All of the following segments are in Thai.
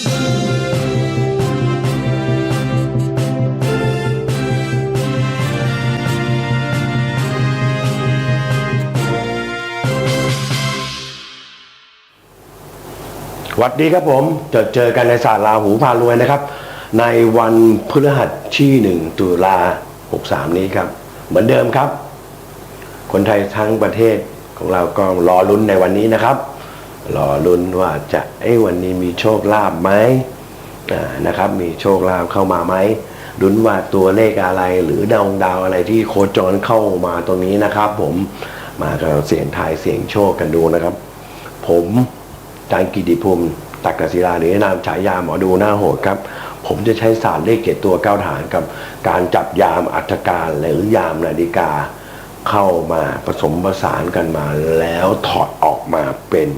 สวัสดีครับผมเจอเจอกันในศาสตร์ลาหูพารวยนะครับ ในวันพฤหัสที่หนึ่งตุลาหกสามนี้ครับ เหมือนเดิมครับ คนไทยทั้งประเทศของเราก็รอลุ้นในวันนี้นะครับ รอลุ้นว่าจะเอ้วันนี้มีโชคลาภไหมนะครับ มีโชคลาภเข้ามาไหมลุ้นว่าตัวเลขอะไรหรือดาวดาวอะไรที่โคจรเข้ามาตรงนี้นะครับ ผมมาเราเสียงทายเสียงโชคกันดูนะครับ ผมจางกิติภูมิตักกศิลาหรือนามฉายาหมอดูหน้าโหดครับ ผมจะใช้ศาสตร์เลขเกตตัวเก้าฐานกับ การจับยามอัฐการหรือยามนาฬิกาเข้ามาผสมผสานกันมาแล้วถอดออกมาเป็น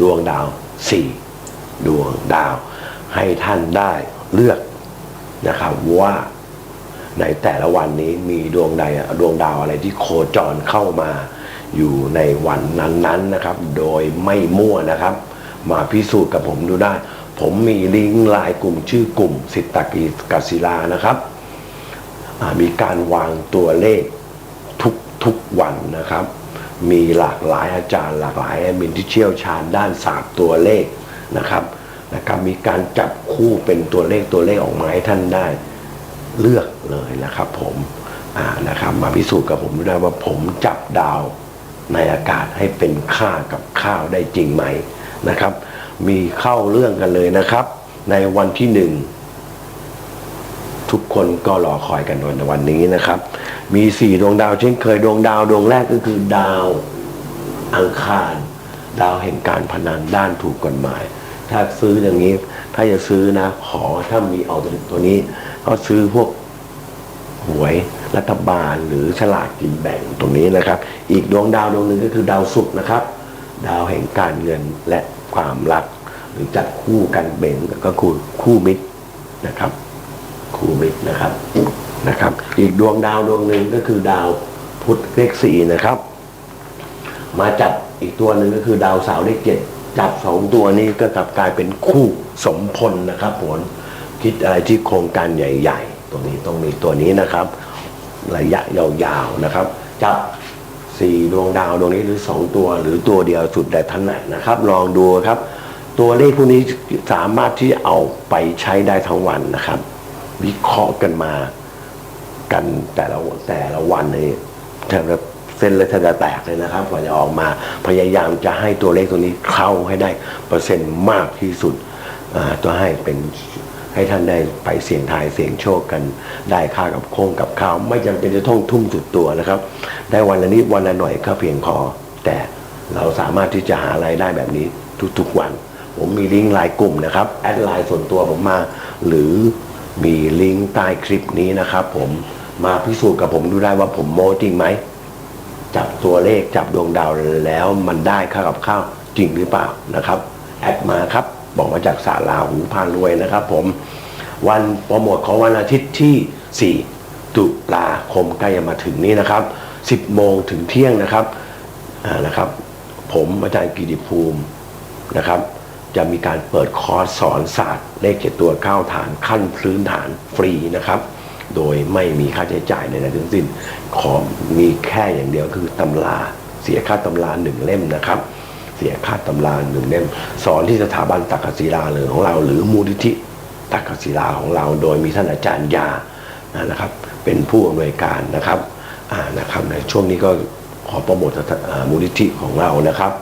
ดวงดาวสี่ดวงดาว ให้ท่านได้เลือกนะครับว่าในแต่ละวันนี้มีดวงใดดวงดาวอะไรที่โคจรเข้ามาอยู่ในวันนั้นๆนะครับ โดยไม่มั่วนะครับ มาพิสูจน์กับผมดูได้ ผมมีลิงก์ไลน์กลุ่มชื่อกลุ่มสิทธกิกศิลานะครับ มีการวางตัวเลขทุกทุกวันนะครับ มีหลากหลายอาจารย์ หลากหลายแอดมินที่เชี่ยวชาญด้านศาสตร์ตัวเลขนะครับนะครับมีการจับคู่เป็นตัวเลขตัวเลขออกมาให้ท่านได้เลือกเลยนะครับผมอ่านะครับมาพิสูจน์กับผมดูได้ว่าผมจับดาวในอากาศให้เป็นค่ากับข้าวได้จริงไหมนะครับ มีเข้าเรื่องกันเลยนะครับ ในวันที่หนึ่งทุกคนก็รอคอยกันในวันนี้นะครับ มีสี่ดวงดาวเช่นเคยดวงดาวดวงแรกก็คือดาวอังคาร ดาวแห่งการพนันด้านถูกกฎหมาย ถ้าซื้ออย่างนี้ ถ้าจะซื้อนะ ขอถ้ามีเอาตัวนี้ก็ซื้อพวกหวยรัฐบาลหรือฉลากกินแบ่งตรงนี้นะครับ อีกดวงดาวดวงหนึ่งก็คือดาวศุกร์นะครับ ดาวแห่งการเงินและความรัก หรือจัดคู่กันเบ่งก็คือคู่มิตรนะครับ คู่มิตรนะครับ นะครับ อีกดวงดาวดวงหนึ่งก็คือดาวพุธเลขสี่นะครับ มาจับอีกตัวหนึ่งก็คือดาวเสาร์เลขเจ็ดจับสองตัวนี้ก็กลับกลายเป็นคู่สมพลนะครับผลคิดอะไรที่โครงการใหญ่ ๆตรงนี้ต้องมีตัวนี้นะครับ ระยะยาวๆนะครับ จับสี่ดวงดาวดวงนี้หรือสองตัวหรือตัวเดียวสุดแต่ถนัดนะครับ ลองดูครับ ตัวเลขพวกนี้สามารถที่เอาไปใช้ได้ทั้งวันนะครับ วิเคราะห์กันมา กันแต่ละแต่ละวันนี้แทบจะเส้นเลยแทบจะแตกเลยนะครับกว่าจะออกมาพยายามจะให้ตัวเลขตัวนี้เข้าให้ได้เปอร์เซ็นต์มากที่สุดตัวให้เป็นให้ท่านได้ไปเสี่ยงทายเสี่ยงโชคกันได้ค่ากับโค้งกับข้าว ไม่จำเป็นจะต้องทุ่มสุดตัวนะครับ ได้วันละนิดวันละหน่อยก็เพียงพอแต่เราสามารถที่จะหารายได้แบบนี้ทุกๆวัน ผมมีลิงก์ไลน์กลุ่มนะครับแอดไลน์ส่วนตัวผมมา หรือมีลิงก์ใต้คลิปนี้นะครับผม มาพิสูจน์กับผมดูได้ว่าผมโม้จริงไหม จับตัวเลขจับดวงดาวแล้วมันได้ค่ากับข้าวจริงหรือเปล่านะครับ แอดมาครับ บอกมาจากสาราหูพานรวยนะครับ ผมวันโปรโมทของวันอาทิตย์ที่ 4 ตุลาคมใกล้จะมาถึงนี้นะครับ 10 โมงถึงเที่ยงนะครับนะครับ ผมอาจารย์กิติภูมินะครับ จะมีการเปิดคอร์สสอนศาสตร์เลขเจ็ดตัวเข้าฐานขั้นพื้นฐานฟรีนะครับ โดยไม่มีค่าใช้จ่ายใดๆทั้งสิ้น ขอมีแค่อย่างเดียวคือตำราเสียค่าตำราหนึ่งเล่มนะครับ เสียค่าตำราหนึ่งเล่ม สอนที่สถาบันตักกศิลาเลยของเรา หรือมูลนิธิตักกศิลาของเรา โดยมีท่านอาจารย์ยานะครับ เป็นผู้อำนวยการนะครับอ่านะครับในช่วงนี้ก็ขอโปรโมทมูลนิธิของเรานะครับ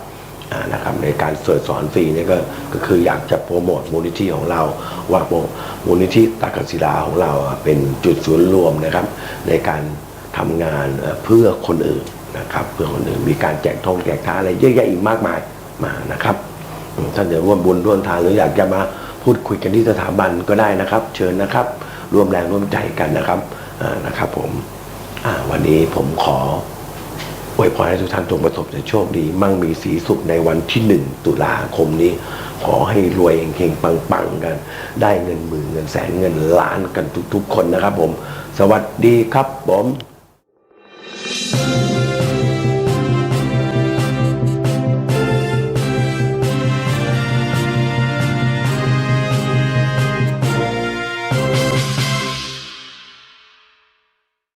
นะครับในการสอนสอนฟรีนี่ก็ก็คืออยากจะโปรโมทมูลนิธิของเรา ว่าโปรมูลนิธิตักศิลาของเราเป็นจุดศูนย์รวมนะครับ ในการทำงานเพื่อคนอื่นนะครับเพื่อคนอื่นมีการแจกทองแจกท้าอะไรเยอะแยะอีกมากมายมานะครับท่านจะร่วมบุญร่วมทานหรืออยากจะมาพูดคุยกันที่สถาบันก็ได้นะครับ เชิญนะครับ ร่วมแรงร่วมใจกันนะครับนะครับผมวันนี้ผมขอ อวยพรให้ทุกท่านจงประสบแต่โชคดี มั่งมีสีสุขในวันที่หนึ่งตุลาคมนี้ ขอให้รวยเฮงๆปังๆกัน ได้เงินหมื่นเงินแสนเงินล้านกันทุกๆ คนนะครับผม สวัสดีครับผม